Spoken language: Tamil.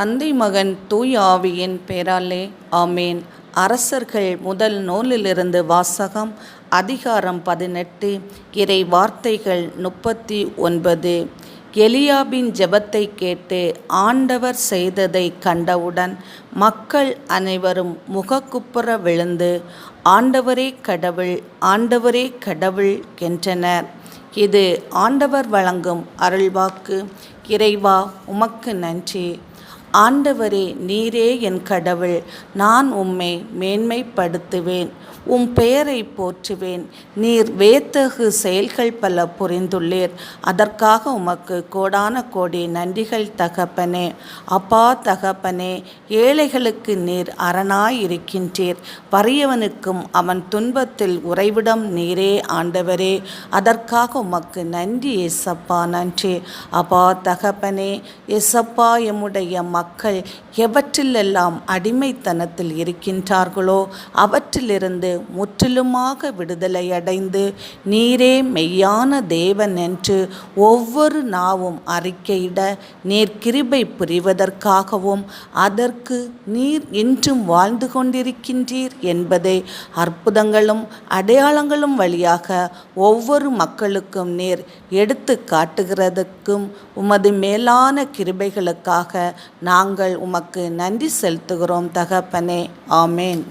தந்தை மகன் தூய் ஆவியின் பேராலே ஆமேன். அரசர்கள் முதல் நூலிலிருந்து வாசகம் அதிகாரம் பதினெட்டு இறை வார்த்தைகள் முப்பத்தி ஒன்பது. எலியாபின் ஜெபத்தை கேட்டு ஆண்டவர் செய்ததை கண்டவுடன் மக்கள் அனைவரும் முகக்குப்புற விழுந்து ஆண்டவரே கடவுள் ஆண்டவரே கடவுள் என்றனர். இது ஆண்டவர் வழங்கும் அருள்வாக்கு. இறைவா உமக்கு நன்றி. ஆண்டவரே நீரே என் கடவுள். நான் உம்மை மேன்மைப்படுத்துவேன். உம் பெயரை போற்றுவேன். நீர் வேத்தகு செயல்கள் பல புரிந்துள்ளீர். அதற்காக உமக்கு கோடான கோடி நன்றிகள் தகப்பனே. அப்பா தகப்பனே ஏழைகளுக்கு நீர் அரணாயிருக்கின்றீர். வறியவனுக்கும் அவன் துன்பத்தில் உறைவிடம் நீரே ஆண்டவரே. அதற்காக உமக்கு நன்றி எசப்பா நன்றி. அப்பா தகப்பனே எசப்பா எம்முடைய மக்கள் எவற்றிலெல்லாம் அடிமைத்தனத்தில் இருக்கின்றார்களோ அவற்றிலிருந்து முற்றிலுமாக விடுதலை அடைந்து நீரே மெய்யான தேவன் என்று ஒவ்வொரு நாவும் அறிக்கையிட நீர் கிருபை புரிவதற்காகவும் அதற்கு நீர் இன்றும் வாழ்ந்து கொண்டிருக்கின்றீர் என்பதை அற்புதங்களும் அடையாளங்களும் வழியாக ஒவ்வொரு மக்களுக்கும் நீர் எடுத்து காட்டுகிறதுக்கும் உமது மேலான கிருபைகளுக்காக நாங்கள் உமக்கு நன்றி செலுத்துகிறோம் தகப்பனே. ஆமேன்.